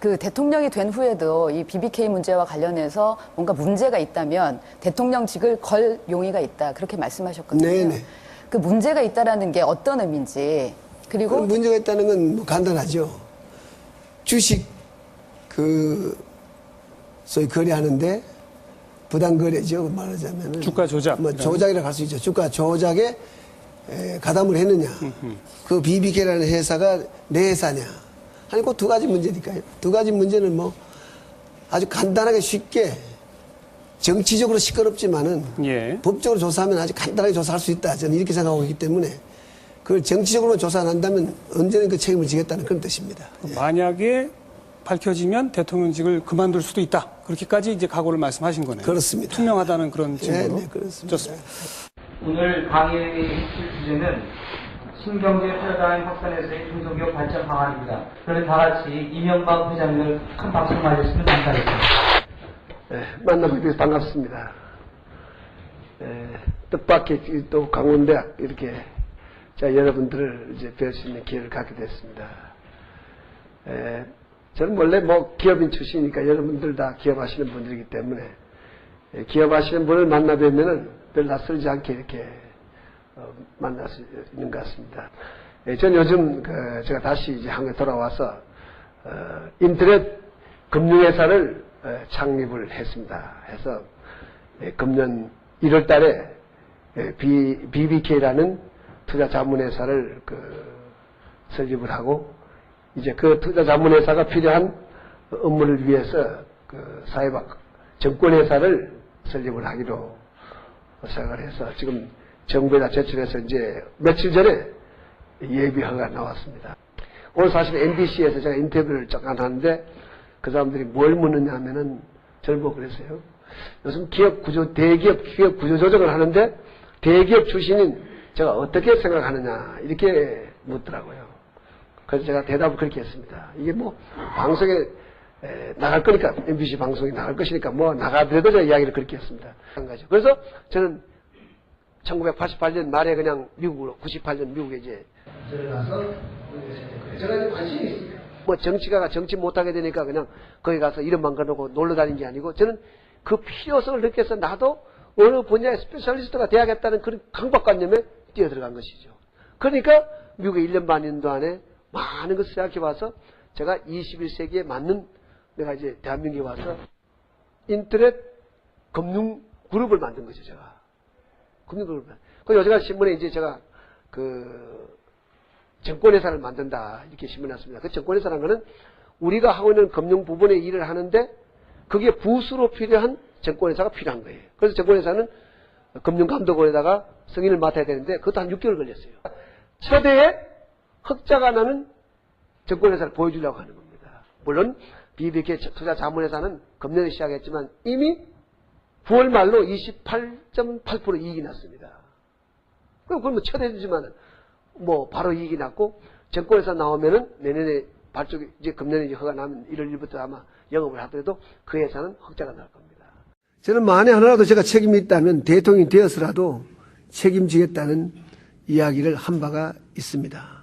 그 대통령이 된 후에도 이 BBK 문제와 관련해서 뭔가 문제가 있다면 대통령직을 걸 용의가 있다 그렇게 말씀하셨거든요. 네네. 그 문제가 있다라는 게 어떤 의미인지 그리고 그 문제가 있다는 건 뭐 간단하죠. 주식 그 소위 거래하는데 부당 거래죠. 말하자면 주가 조작. 뭐 조작이라고 할 수 있죠. 주가 조작에 에, 가담을 했느냐. 그 BBK라는 회사가 내 회사냐. 아니 그 두 가지 문제니까요. 두 가지 문제는 뭐 아주 간단하게 쉽게 정치적으로 시끄럽지만은 예. 법적으로 조사하면 아주 간단하게 조사할 수 있다. 저는 이렇게 생각하고 있기 때문에 그걸 정치적으로 조사 안 한다면 언제는 그 책임을 지겠다는 그런 뜻입니다. 만약에 밝혀지면 대통령직을 그만둘 수도 있다. 그렇게까지 이제 각오를 말씀하신 거네요. 그렇습니다. 투명하다는 그런 네, 증거로. 네, 그렇습니다. 좋습니다. 오늘 강의의 핵심 주제는 신경제 패러다임 확산에서의 중소기업 발전 방안입니다. 그러면 다 같이 이명박 회장님을 큰 박수로 맞으시면 감사하겠습니다. 네, 만나뵙게 돼서 반갑습니다. 네, 뜻밖의 또 강원대학 이렇게 자 여러분들을 이제 뵐 수 있는 기회를 갖게 됐습니다. 에, 저는 원래 뭐 기업인 출신이니까 여러분들 다 기업하시는 분들이기 때문에 에, 기업하시는 분을 만나 뵈면은 별 낯설지 않게 이렇게 어, 만날 수 있는 것 같습니다. 예, 전 요즘 그 제가 다시 이제 한국에 돌아와서 어, 인터넷 금융회사를 어, 창립을 했습니다. 해서 예, 금년 1월 달에 예, B, BBK라는 투자 자문회사를 그 설립을 하고 이제 그 투자 자문회사가 필요한 업무를 위해서 그 사회박 정권회사를 설립을 하기로 생각을 해서 지금 정부에다 제출해서 이제 며칠 전에 예비허가 나왔습니다. 오늘 사실 MBC에서 제가 인터뷰를 잠깐 하는데 그 사람들이 뭘 묻느냐 하면은 보고 그랬어요. 요즘 기업 구조, 대기업 기업 구조 조정을 하는데 대기업 출신인 제가 어떻게 생각하느냐 이렇게 묻더라고요. 그래서 제가 대답을 그렇게 했습니다. 이게 뭐 방송에 에, 나갈 거니까 MBC 방송에 나갈 것이니까 뭐 나가더라도 제가 이야기를 그렇게 했습니다. 한 가지. 그래서 저는 1988년 말에 그냥 미국으로 98년 미국에 이제 들어가서 제가 관심이 있습니다. 뭐 정치가가 정치 못하게 되니까 그냥 거기 가서 이름만 걸어놓고 놀러 다닌 게 아니고 저는 그 필요성을 느껴서 나도 어느 분야의 스페셜리스트가 돼야겠다는 그런 강박관념에 뛰어들어간 것이죠. 그러니까 미국에 1년 반 동안에 많은 것을 생각해 봐서 제가 21세기에 맞는 내가 이제 대한민국에 와서 인터넷 금융 그룹을 만든 거죠, 제가. 금융그룹을. 그 요즘에 신문에 이제 제가 그 정권회사를 만든다 이렇게 신문에 났습니다. 그 정권회사라는 거는 우리가 하고 있는 금융 부분의 일을 하는데 그게 부수로 필요한 정권회사가 필요한 거예요. 그래서 정권회사는 금융감독원에다가 승인을 맡아야 되는데 그것도 한 6개월 걸렸어요. 최대의 흑자가 나는 정권회사를 보여주려고 하는 겁니다. 물론 BBK 투자 자문회사는 금년에 시작했지만 이미 9월 말로 28.8% 이익이 났습니다. 그럼 그건 뭐 최대지만 뭐 바로 이익이 났고 정권에서 나오면은 내년에 발족이 이제 금년에 이제 허가 나면 1월 1일부터 아마 영업을 하더라도 그 회사는 흑자가 날 겁니다. 저는 만에 하나라도 제가 책임이 있다면 대통령이 되어서라도 책임지겠다는 이야기를 한 바가 있습니다.